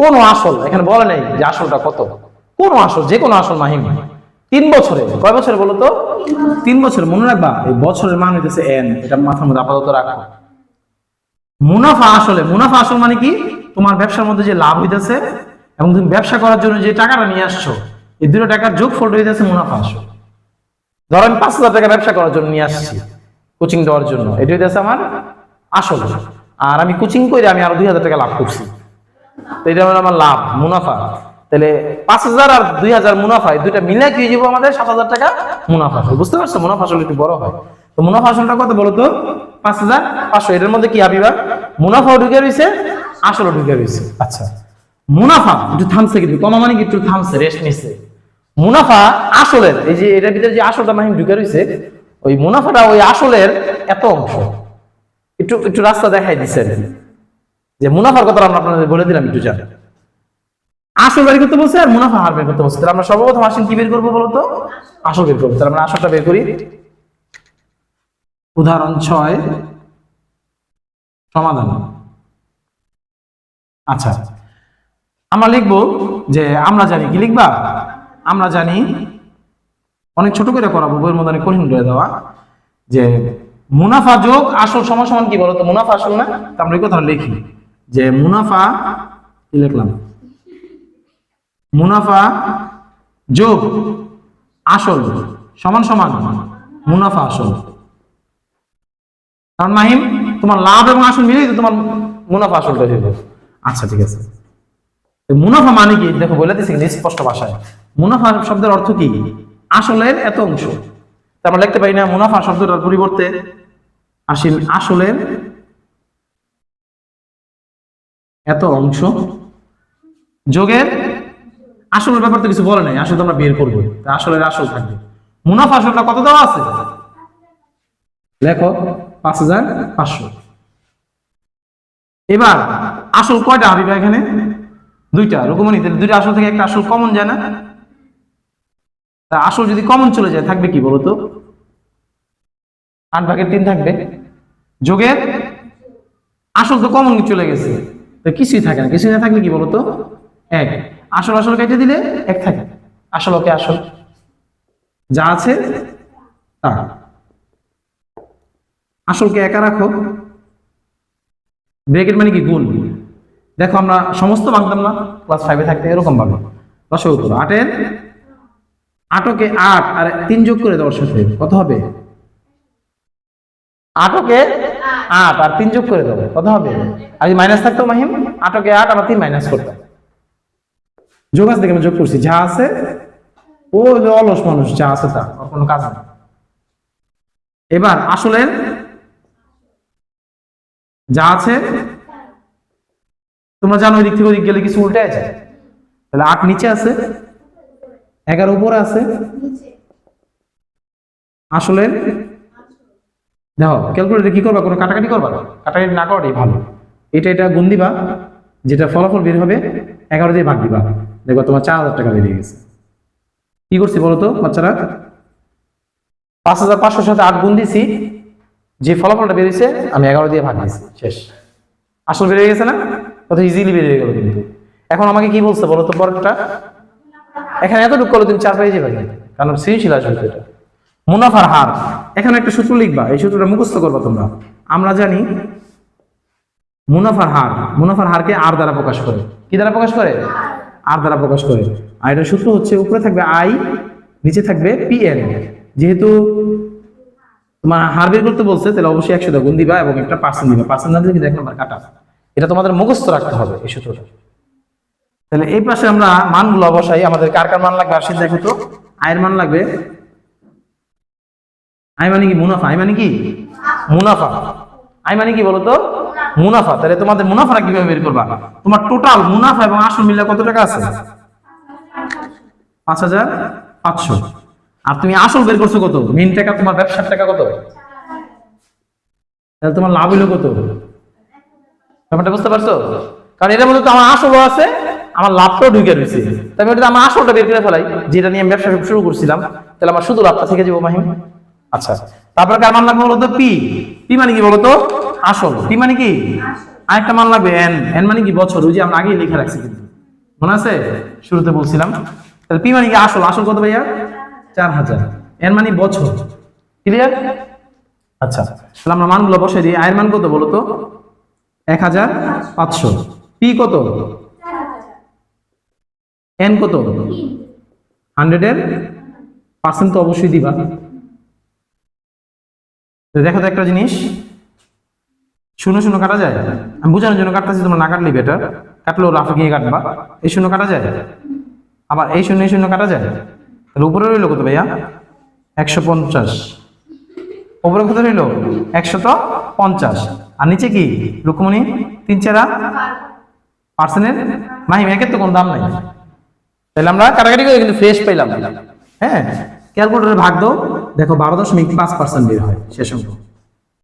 কোন আসল, এখানে বলে নেই যে আসলটা কত। কোন আসল, যে কোনো আসল মাহিম। তিন বছরে, কয় বছরে বলো তো? তিন বছরে, মনে রাখবা, এই বছরের মান হইতেছে এন এটা মাথার মধ্যে আপাতত রাখো। মুনাফা আসলে, মুনাফা আসল মানে কি? তোমার ব্যবসার মধ্যে যে লাভ হইতেছে এবং তুমি ব্যবসা করার জন্য যে টাকাটা নিয়ে আসছো, এই দুটো টাকার যোগ ফল হইতেছে মুনাফা আসল। ধরো আমি পাঁচ হাজার টাকা ব্যবসা করার জন্য নিয়ে আসছি কোচিং দেওয়ার জন্য, এটা হইতেছে আমার আসল। আর আমি কোচিং করে আমি আরও দুই হাজার টাকা লাভ করছি। এটা হলো আমার লাভ, মুনাফা। তাহলে পাঁচ হাজার আর দুই হাজার মুনাফা দুইটা মিলে কি আমাদের? সাত হাজার টাকা মুনাফা। বুঝতে পারছ, মুনাফা আসল একটু বড় হয়। তো মুনাফা আসলটা কত পাঁচ হাজার পাঁচশো। এটার মধ্যে কি হাবিবা মুনাফাও ঢুকে রয়েছে আসলও ঢুকে রয়েছে আচ্ছা মুনাফা, একটু থামছে কিন্তু, কমা মানে একটু থামছে রেস্ট নিচ্ছে মুনাফা আসলের, এই যে এটার ভিতরে যে আসলটা মাহিম ঢুকে রয়েছে ওই মুনাফাটা ওই আসলের এত অংশ। একটু একটু রাস্তা দেখাই দিচ্ছে আর কি। যে মুনাফার কথা আমরা আপনাদের বলে দিলাম একটু জানেন আসল বের করতে বলছে আর মুনাফা হার বের করতে বলছে। তাহলে আমরা সর্বপ্রথম আসেন কি বের করব বলতো? আসল বের করব। তাহলে আমরা আসলটা বের করি। উদাহরণ ছয়, সমাধান। আচ্ছা আমরা লিখব যে আমরা জানি কি লিখবা? আমরা জানি, অনেক ছোট করে করাবো, বইয়ের মধ্যে অনেক কঠিন করে দেওয়া, যে মুনাফা যোগ আসল সমান কি বলতো? মুনাফা আসল না? তা আমরা এই কথা লিখি। যে মুনাফা, কি লিখলাম? মুনাফা যোগ আসল, সমান সমান, মুনাফা আসল। কারণ মাহিম, তোমার লাভ এবং আসল মিলেই তো তোমার মুনাফা আসলটা যাবে আচ্ছা ঠিক আছে। মুনাফা মানে কি? দেখো, বলে দিচ্ছি স্পষ্ট ভাষায়। মুনাফা শব্দের অর্থ কি? আসলের এত অংশ। আমরা লিখতে পারি না, মুনাফা শব্দটার পরিবর্তে আসিল আসলের এত অংশ। যোগের আসলের ব্যাপার তো কিছু বলে নাই, আসলে তোমরা বের করব আসলের আসল থাকবে। মুনাফা আসলটা কত দেওয়া আছে? লেখো, পাঁচ হাজার পাঁচশো। এবার, আসল কয়টা হাবিবা এখানে? দুইটা। রকমনি দুইটা আসল থেকে একটা আসল কমন যায় না? তা আসল যদি কমন চলে যায়, থাকবে কি বলতো আট ভাগের তিন থাকবে। যোগের আসল তো কমন চলে গেছে। তো কিছুই থাকে না। কিছুই না থাকলে কি বলতো? এক। আসল আসল কেটে দিলে এক থাকে। আসল ওকে আসল। যা আছে, তা। আসলকে একা রাখো। ব্রেকেট মানে কি? গুণ। দেখো, আমরা সমস্ত ভাঙতাম না। ক্লাস ফাইভে থাকতে এরকম ভাবে। দশক করো আটের? আটকে আট। আর, তিন যোগ করে সাথে কত হবে? আটকে আট আর তিন যোগ করে দেবো। কত হবে? আর মাইনাস থাকতো মাহিম? আটকে আট আবার তিন মাইনাস করতাম। যোগ আছে দেখে আমি যোগ করছি। যা আছে ও অলস মানুষ যা আছে তা ওর কোনো কাজ নেই। এবার আসলে যা আছে তোমরা জানো ওই দিক থেকে ওদিক গেলে কিছু উল্টে আছে তাহলে আট নিচে আছে এগারো উপরে আছে। আসলে দেখো ক্যালকুলেটর কি করবা? কোনো কাটাকাটি করবা না। কাটাকাটি না করাটাই ভালো। এটা এটা গুণ দিবা, যেটা ফলাফল বের হবে, এগারো দিয়ে ভাগ দিবা। দেখবা তোমার চার হাজার টাকা বেরিয়ে গেছে। কি করছি বলো তো, বাচ্চারা? পাঁচ হাজার পাঁচশোর সাথে আট গুণ দিছি। যে ফলাফলটা বেরিয়েছে, আমি এগারো দিয়ে ভাগ দিয়েছি। শেষ। আসল বেরিয়ে গেছে না? কত ইজিলি বেরিয়ে গেল কিন্তু। এখন আমাকে কি বলছে বলো তো পরেরটা এখানে এতটুকু করলে তুমি চার যাবে। না। কারণ সৃজনশীল আসলে এটা। মুনাফার হার। এখানে একটা সূত্র লিখবা, এই সূত্রটা মুখস্থ করবা তোমরা। আমরা জানি মুনাফার হার, মুনাফার হারকে আর দ্বারা প্রকাশ করে। কি দ্বারা প্রকাশ করে? আর দ্বারা প্রকাশ করে। আর সূত্র হচ্ছে, উপরে থাকবে আই, নিচে থাকবে পি এন যেহেতু তোমার হার বের করতে বলছে, তাহলে অবশ্যই একশো গুণ দিবা এবং একটা পার্সেন্ট দিবা। পার্সেন্ট না দিলে কিন্তু এক নম্বর কাটা। এটা তোমাদের মুখস্থ রাখতে হবে এই সূত্রটা। তাহলে এই পাশে আমরা মানগুলো বসাই। আমাদের কার কার মান লাগবে? দেখো তো আয়ের মান লাগবে আই মানে কি মুনাফা? আই মানে কি? মুনাফা। আই মানে কি বলতো? মুনাফা। তাহলে তোমাদের মুনাফাটা কীভাবে বের করবা? তোমার টোটাল মুনাফা এবং আসল মিলে কত টাকা আছে? পাঁচ হাজার পাঁচশো। আর তুমি আসল বের করছ কত? মেন টাকা, তোমার ব্যবসার টাকা কত? তাহলে তোমার লাভ হইল কত? ব্যাপারটা বুঝতে পারছ? কারণ এটার মধ্যে তো আমার আসলও আছে, আমার লাভটাও ঢুকে রয়েছে। তাই আমি আমার আসলটা বের করে ফেলাই, যেটা নিয়ে আমি ব্যবসা শুরু করছিলাম। তাহলে আমার শুধু লাভটা থেকে যাব মাহিম। আচ্ছা তারপরে কার মান লাগবে বলতো? পি। পি মানে কি বলতো? আসল। পি মানে কি? আরেকটা মান লাগবে এন। এন মানে কি? বছর। ওই যে আমরা আগেই লিখে রাখছি কিন্তু। মনে আছে? শুরুতে বলছিলাম। তাহলে পি মানে কি? আসল। আসল কত ভাইয়া? চার হাজার। এর মানে বছর। ক্লিয়ার আচ্ছা তাহলে আমরা মানগুলো বসে দিই। আয়ের মান কত বলো তো এক হাজার পাঁচশো। পি কত? এন কত? হান্ড্রেডের? পার্সেন্ট তো অবশ্যই দিবা। দেখো তো একটা জিনিস। শূন্য শূন্য কাটা যায়? আমি বোঝানোর জন্য কাটতেছি, তোমরা না কাটলেই বেটার কাটলেও রাফে গিয়ে কাটবা। এই শূন্য কাটা যায়? আবার এই শূন্য এই শূন্য কাটা যায়? তাহলে উপরে রইল কত ভাইয়া? একশো পঞ্চাশ। উপরে কত রইল? একশত পঞ্চাশ। আর নিচে কি? রুকমণি, তিন চারা? পার্সেন্টের মাহিম, একের তো কোনো দাম নাই। তাহলে আমরা কাটাকাটি করে কিন্তু ফ্রেশ পেলাম হ্যাঁ? ক্যালকুলেটরে ভাগ দাও। দেখো বারো দশমিক পাঁচ পার্সেন্ট বের হয় শেষ অঙ্ক।